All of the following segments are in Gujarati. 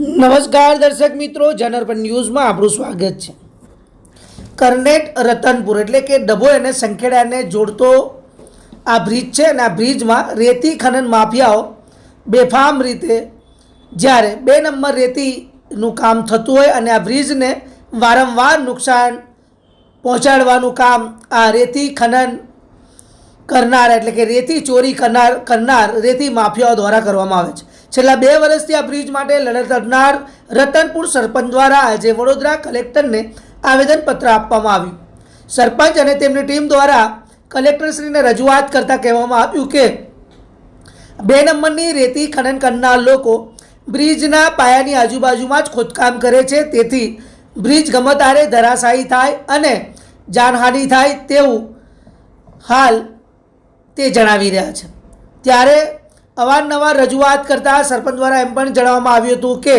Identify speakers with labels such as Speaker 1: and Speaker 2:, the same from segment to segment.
Speaker 1: નમસ્કાર દર્શક મિત્રો જનરપન ન્યૂઝમાં આપણું સ્વાગત છે. કરનેટ રતનપુર એટલે કે ડભો અને સંખેડાને જોડતો આ બ્રિજ છે અને આ બ્રિજમાં રેતી ખનન માફિયાઓ બેફામ રીતે જ્યારે બે નંબર રેતીનું કામ થતું હોય અને આ બ્રિજને વારંવાર નુકસાન પહોંચાડવાનું કામ આ રેતી ખનન કરનાર એટલે કે રેતી ચોરી કરનાર કરનાર રેતી માફિયાઓ દ્વારા કરવામાં આવે છે. છેલ્લા બે વર્ષથી આ બ્રિજ માટે લડત લડનાર રતનપુર સરપંચ દ્વારા આજે વડોદરા કલેક્ટરને આવેદનપત્ર આપવામાં આવ્યું. સરપંચ અને તેમની ટીમ દ્વારા કલેક્ટરશ્રીને રજૂઆત કરતાં કહેવામાં આવ્યું કે, બે નંબરની રેતી ખનન કરનાર લોકો બ્રિજના પાયાની આજુબાજુમાં જ ખોદકામ કરે છે, તેથી બ્રિજ ગમતારે ધરાશાયી થાય અને જાનહાનિ થાય તેવું હાલ તે જણાવી રહ્યા છે. ત્યારે અવારનવાર રજૂઆત કરતા સરપંચ દ્વારા એમ પણ જણાવવામાં આવ્યું હતું કે,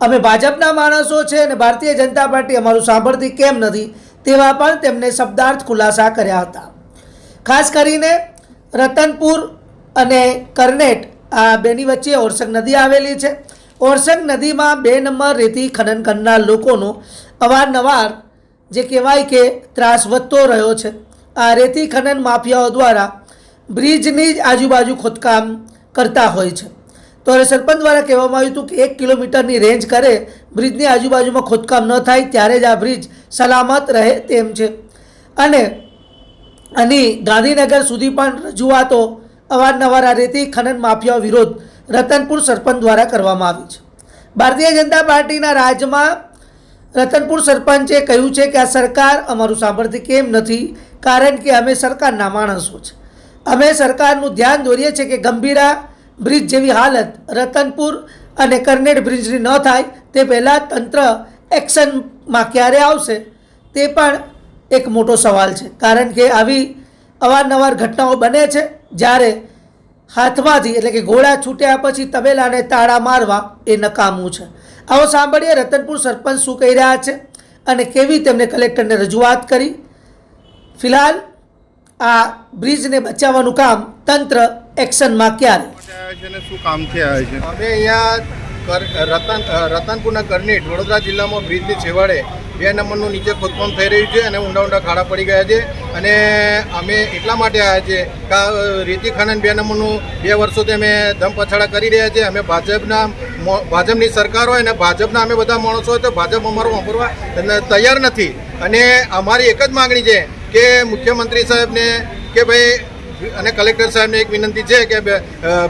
Speaker 1: અમે ભાજપના માણસો છે અને ભારતીય જનતા પાર્ટી અમારું સાંભળતી કેમ નથી? તેવા પણ તેમણે શબ્દાર્થ ખુલાસા કર્યા હતા. ખાસ કરીને રતનપુર અને કરનેટ આ બેની વચ્ચે ઓરસંગ નદી આવેલી છે. ઓરસંગ નદીમાં બે નંબર રેતી ખનન કરનાર લોકોનો અવારનવાર જે કહેવાય કે ત્રાસ વધતો રહ્યો છે. આ રેતી ખનન માફિયાઓ દ્વારા બ્રિજની જ આજુબાજુ ખોદકામ કરતા હોય છે. તો હવે સરપંચ દ્વારા કહેવામાં આવ્યું હતું કે એક કિલોમીટરની રેન્જ કરે, બ્રિજની આજુબાજુમાં ખોદકામ ન થાય, ત્યારે જ આ બ્રિજ સલામત રહે તેમ છે. અને આની ગાંધીનગર સુધી પણ રજૂઆતો અવારનવાર આ રેતી ખનન માફિયા વિરોધ રતનપુર સરપંચ દ્વારા કરવામાં આવી છે. ભારતીય જનતા પાર્ટીના રાજમાં રતનપુર સરપંચે કહ્યું છે કે આ સરકાર અમારું સાંભળતી કેમ નથી, કારણ કે અમે સરકારના માણસો છે. અમે સરકારનું ધ્યાન દોરીએ છીએ કે ગંભીરા બ્રિજ જેવી હાલત રતનપુર અને કરનેડ બ્રિજની ન થાય, તે પહેલાં તંત્ર એક્શનમાં ક્યારે આવશે, તે પણ એક મોટો સવાલ છે. કારણ કે આવી અવારનવાર ઘટનાઓ બને છે, જ્યારે હાથમાંથી એટલે કે ઘોડા છૂટ્યા પછી તબેલાને તાળા મારવા એ નકામું છે. આવો સાંભળીએ રતનપુર સરપંચ શું કહી રહ્યા છે અને કેવી તેમને કલેક્ટરને રજૂઆત કરી. ફિલહાલ આ બ્રિજને બચાવવાનું કામ તંત્ર એક્શનમાં ક્યારે?
Speaker 2: છે અને શું કામથી આવે છે?
Speaker 3: અમે અહીંયા રતન રતનપુરના કરનીટ વડોદરા જિલ્લામાં બ્રિજની છેવાડે બે નંબરનું નીચે ખોદકામ થઈ રહ્યું છે અને ઊંડા ઊંડા ખાડા પડી ગયા છે. અને અમે એટલા માટે આવ્યા છે કે આ રેતી ખનન બે નંબરનું બે વર્ષોથી અમે ધમપછાડા કરી રહ્યા છીએ. અમે ભાજપના મો- ભાજપની સરકાર હોય અને ભાજપના અમે બધા માણસો હોય તો ભાજપ અમારું વાપરવા તૈયાર નથી. અને અમારી એક જ માગણી છે કે મુખ્યમંત્રી સાહેબને કે ભાઈ, અને કલેક્ટર સાહેબને એક વિનંતી છે કે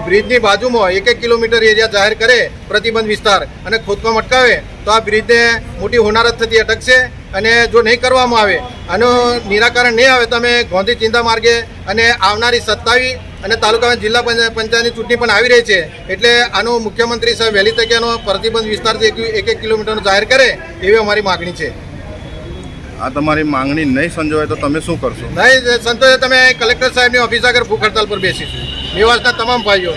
Speaker 3: બ્રિજની બાજુમાં એક એક કિલોમીટર એરિયા જાહેર કરે પ્રતિબંધ વિસ્તાર અને ખોદકામ અટકાવે, તો આ બ્રિજને મોટી હોનારત થતી અટકશે અને જો નહીં કરવામાં આવે, આનું નિરાકરણ નહીં આવે તો અમે ગોંધી ચિંતા માર્ગે અને આવનારી સત્તાવી અને તાલુકામાં જિલ્લા પંચ- પંચાયતની ચૂંટણી પણ આવી રહી છે. એટલે આનો મુખ્યમંત્રી સાહેબ વહેલી તકે પ્રતિબંધ વિસ્તાર જે એક એક કિલોમીટરનો જાહેર કરે એવી અમારી માગણી છે.
Speaker 2: આ તમારી માંગણી નહીં સંજોવાય તો તમે શું કરશો?
Speaker 3: નહીં સંતોષે તમે કલેક્ટર સાહેબની ઓફિસ આગળ ભૂખ હડતાલ પર બેસીશું મેવાસના તમામ ભાઈઓ.